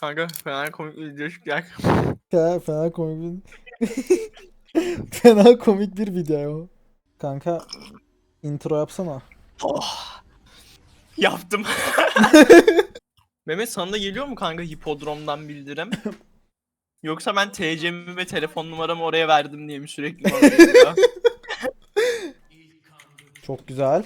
Kanka fena komik bir video çıkacak. Ya fena komik bir... fena komik bir video. Kanka intro yapsana. Oh. Yaptım. Mehmet sana da geliyor mu kanka hipodromdan bildirim? Yoksa ben TC'mi ve telefon numaramı oraya verdim diye mi sürekli bana geliyor? Çok güzel.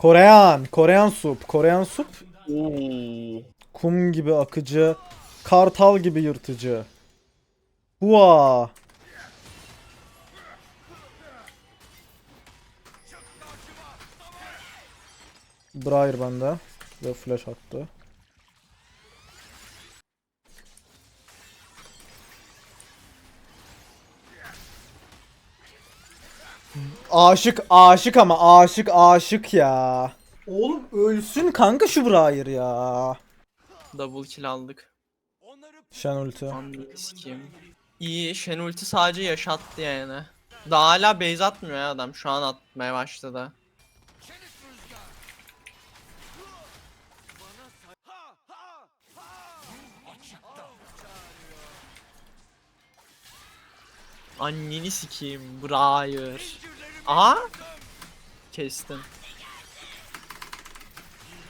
Koreyan, Koreyan sup, Koreyan sup Oo. kum gibi akıcı, kartal gibi yırtıcı. Hua. Briar bende ve flash attı. Aşık aşık ama aşık aşık ya. Oğlum ölsün kanka şu Briar ya. Double kill aldık. Shen ulti. Sikeyim. İyi Shen ulti sadece yaşattı yani. Daha hala base atmıyor ya adam. Şu an atmaya başladı. Anneni sikeyim. Briar. Aha. Kestim.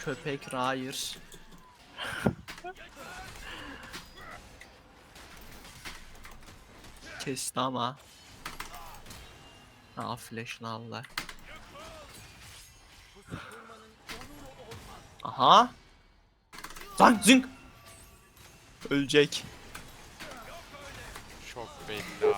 Köpek Ryder. Kesti ama. Aa flash'ını aldılar. Aha. Zank zünk. Ölecek.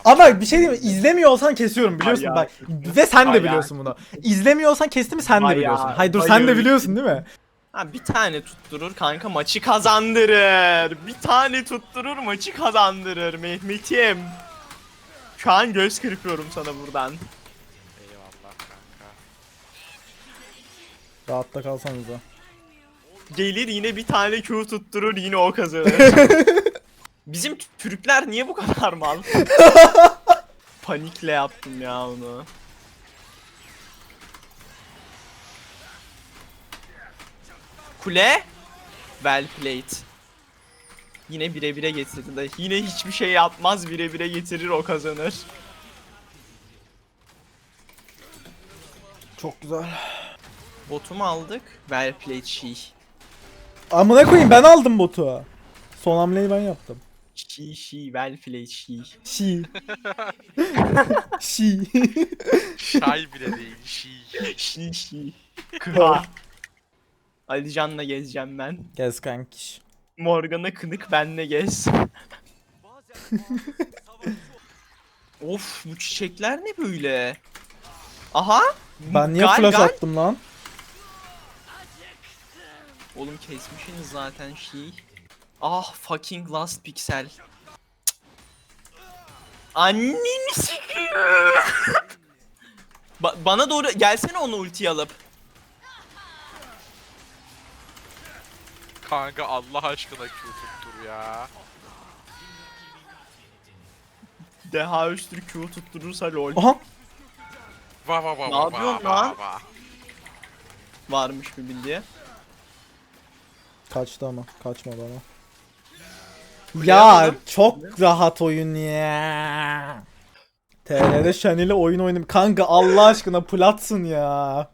Ama bir şey diyeyim mi? İzlemiyor olsan kesiyorum biliyorsun Bayağı bak. Ve sen de biliyorsun bunu. İzlemiyor olsan kesti mi sen de biliyorsun. Hayır dur sen de biliyorsun değil mi? Ha bir tane tutturur kanka maçı kazandırır. Bir tane tutturur maçı kazandırır Mehmet'im. Şu an göz kırpıyorum sana buradan. Eyvallah kanka. Rahatta kalsanıza. Gelir yine bir tane Q tutturur yine o kazanır. Bizim Türkler niye bu kadar mal? Panikle yaptım ya onu. Kule. Well played. Yine bire bire getirdi de. Yine hiçbir şey yapmaz bire bire getirir o kazanır. Çok güzel. Botumu aldık. Well played she. Amına koyayım ben aldım botu. Son hamleyi ben yaptım. She she well played she. Şi. Şi. Şay bile değil, şiy. She she. Kıha. Alican'la gezeceğim ben. Gez kankiş. Morgana kınık benle gez. of bu çiçekler ne böyle? Aha. Ben niye Gal, flash gal. attım lan? Oğlum kesmişsiniz zaten şey. Ah fucking last pixel. Cık. Anneni. Ba- bana doğru gelsene onu ulti alıp. Kanka Allah aşkına Q tuttur ya. Deha üstü Q tutturursa lol. Aha. Va va va Ne va yapıyorsun va lan? va. Varmış bir bildiği. Kaçtı ama. Kaçmadı ama. Ya çok rahat oyun ya. TR'de Shen ile oyun oynadım. Kanka Allah aşkına platsın ya.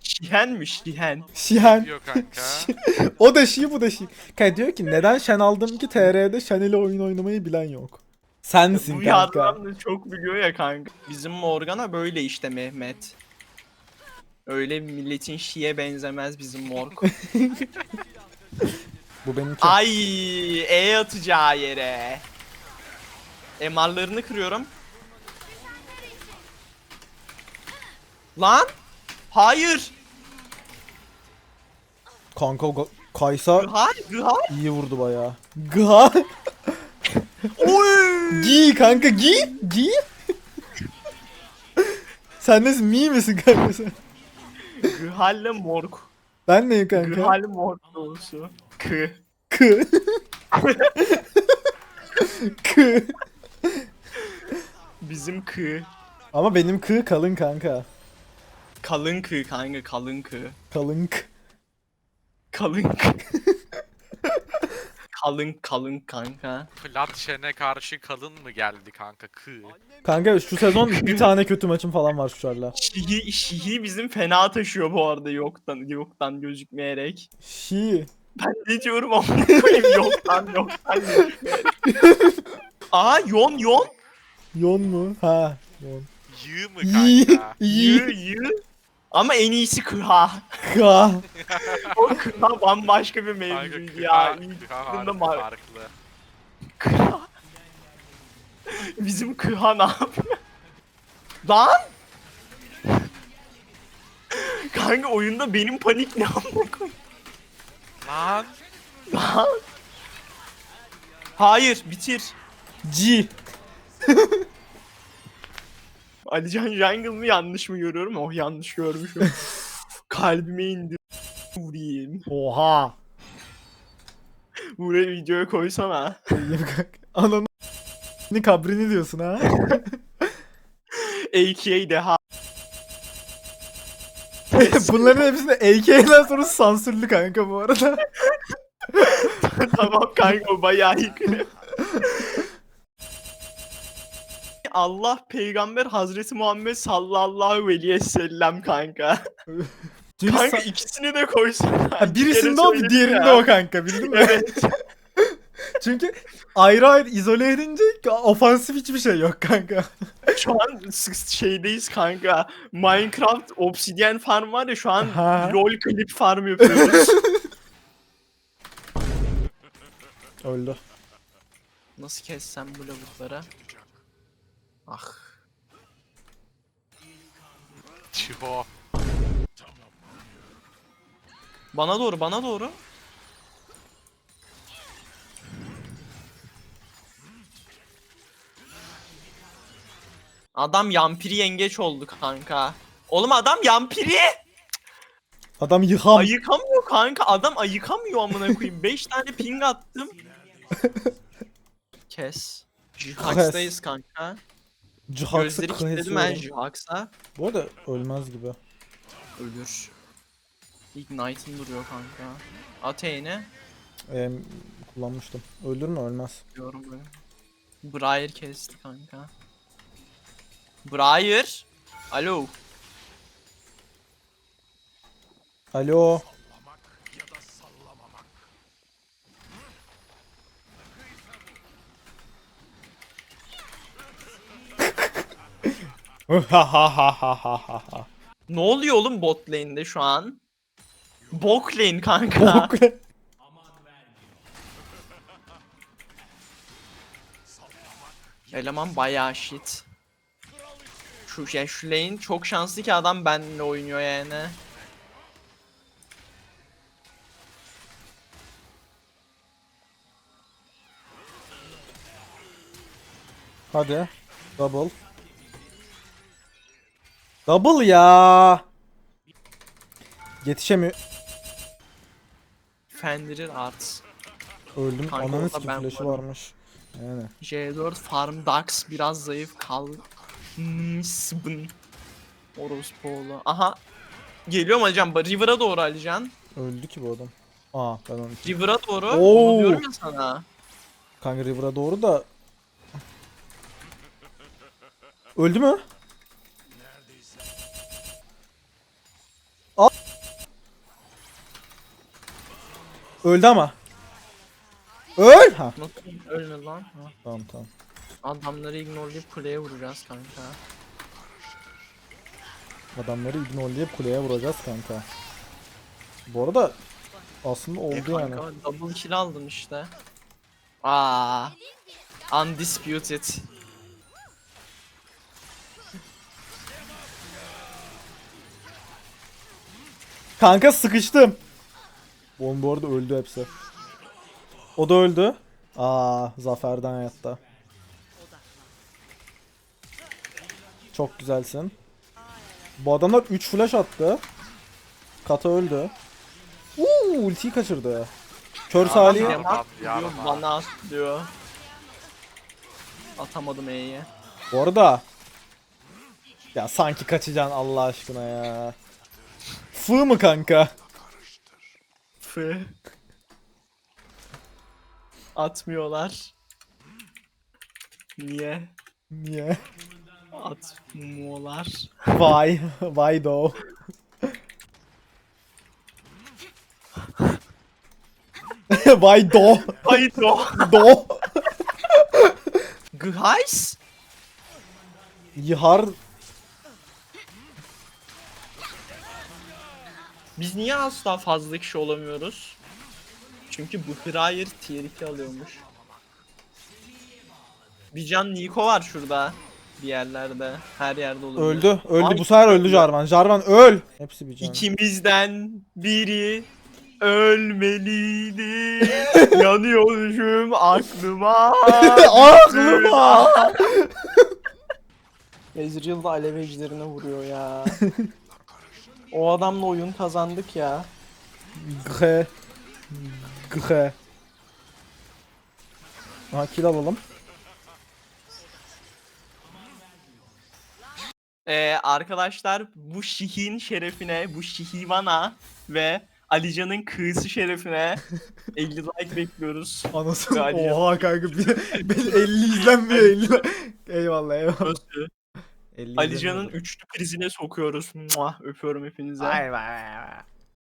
Şihenmiş şihen. Şihen. Kanka. o da Şi bu da Şi. Kanka diyor ki neden Shen aldım ki TR'de Shen ile oyun oynamayı bilen yok. Sensin Bu kanka. yardım da çok biliyor ya kanka. Bizim Morgana böyle işte Mehmet. Öyle milletin şiye benzemez bizim Morg. Bu benimki. Ay, E atacağı yere. MR'larını kırıyorum. Lan! Hayır! Kanka Ga- Kaysa Gıhar, Gıhar. iyi vurdu bayağı. Gıha. Oy! giy kanka giy. Giy. sen nesin mi misin kanka sen? Gıhal'le Morg. Ben neyim kanka? Gıhal Morg doğusu. Kı. Kı. Kı. Bizim kı. Ama benim kı kalın kanka. Kalın kı kanka kalın kı. Kalınk. Kalın kı. kalın kalın kanka. Plat şene karşı kalın mı geldi kanka? Kı. Kanka şu sezon bir tane kötü maçım falan var şu şarla. Şihi, Şihi bizim fena taşıyor bu arada yoktan yoktan gözükmeyerek. Şi. Ben ne diyorum amına koyayım yoktan yoktan gözükmeyerek. Aa yon yon. Yon mu? Ha. Yon. Yığ mı kanka? Yı Yi. yı. Ama en iyisi kıha. Ka. O kıha bambaşka bir Kanka mevzuydu ya. kıha, kıha mar- farklı. Kıha. Bizim kıha ne yapıyor? Lan! Kanka oyunda benim panik ne amına koyayım? Lan. Lan! Hayır bitir. G. Alican Jungle mı yanlış mı görüyorum? Oh yanlış görmüşüm. Kalbime indi. Vurayım. Oha. Buraya videoya koysana. Ananı ni kabrini diyorsun ha. AKA deha. Bunların hepsini AK'den sonra sansürlü kanka bu arada. tamam kanka bayağı iyi klip. Allah peygamber Hazreti Muhammed sallallahu aleyhi ve sellem kanka. Çünkü Kanka sa- ikisini de. Ha, İki birisinde o bir diğerinde ya. o kanka bildin mi? Evet. Çünkü ayrı ayrı izole edince ofansif hiçbir şey yok kanka. Şu an şeydeyiz kanka. Minecraft Obsidian Farm var ya şu an Ha. LoL klip farm yapıyoruz. Öldü. Nasıl kessem bu lavukları? Ah. Çiho. Bana doğru bana doğru. Adam yampiri yengeç oldu kanka. Oğlum adam yampiri Adam yıkam. ayıkamıyor kanka. Adam ayıkamıyor amına koyayım. 5 tane ping attım. Kes. Jihax'tayız kanka. Cihaks'ı Gözleri kilitledim ben Jihax'a. Bu arada ölmez gibi. Ölür. Ignite'ın duruyor kanka. Ateyne. Ee, kullanmıştım. Öldür mü ölmez. Diyorum böyle. Briar kesti kanka. Briar. Alo. Alo. Ne oluyor oğlum bot lane'de şu an? Bok lane kanka. Bok? Eleman bayağı shit. Şu yani şu lane çok şanslı ki adam benimle oynuyor yani. Hadi. Double. Double ya. Yetişemiyor. Fenrir Arts. Öldüm. Kanka Ananı orada sikim ben flash'ı varım. varmış. Yani. J4 Farm Dax biraz zayıf kal. Nisbın. Orospuoğlu. Aha. Geliyorum Alican. Ba- River'a doğru Alican. Öldü ki bu adam. Aa ben onu. River'a doğru. Oo. Onu diyorum ya sana. Kanka River'a doğru da. Öldü mü? Al. Öldü ama. Öl! Ha Nasıl ölmedi lan? Ha. tamam tamam. Adamları ignorelayıp kuleye vuracağız kanka. Adamları ignorlayıp kuleye vuracağız kanka. Bu arada aslında E oldu yani. kanka double kill aldın işte. Aa. Undisputed. Kanka sıkıştım. Oğlum bu arada öldü hepsi. O da öldü. Aa zaferden hayatta. Çok güzelsin. Bu adamlar 3 flash attı. Kata öldü. Uuu ultiyi kaçırdı. Kör Salih. diyor, bana diyor. Atamadım E'ye. Bu arada Ya sanki kaçacaksın Allah aşkına ya. Fı mı kanka? Fı. Atmıyorlar. Niye? Niye? Atmıyorlar. Vay. Vay do. Vay do. Hayır o. Do. Gheis? Yihar. Biz niye asla fazla kişi olamıyoruz? Çünkü bu Hrayer tier 2 alıyormuş. Bir can Niko var şurada. Bir yerlerde. Her yerde olabilir. Öldü. Öldü. Ay, Bu sefer öldü Jarvan. Jarvan öl. Hepsi bir can. İkimizden biri ölmeliydi. Yanıyormuşum aklıma. Aklıma. Ezreal da alev ejderine vuruyor ya. o adamla oyun kazandık ya. Ghe. Ghe. Aha kill alalım. Ee, arkadaşlar bu şihin şerefine, bu şihivana ve Alican'ın kığısı şerefine 50 like bekliyoruz. Anasını. Galiba. Oha kanka. Bir, ben 50 izlenmiyor 50. eyvallah eyvallah. 50 Alican'ın üçlü prizine sokuyoruz. Muah, öpüyorum hepinize. Vay vay vay vay.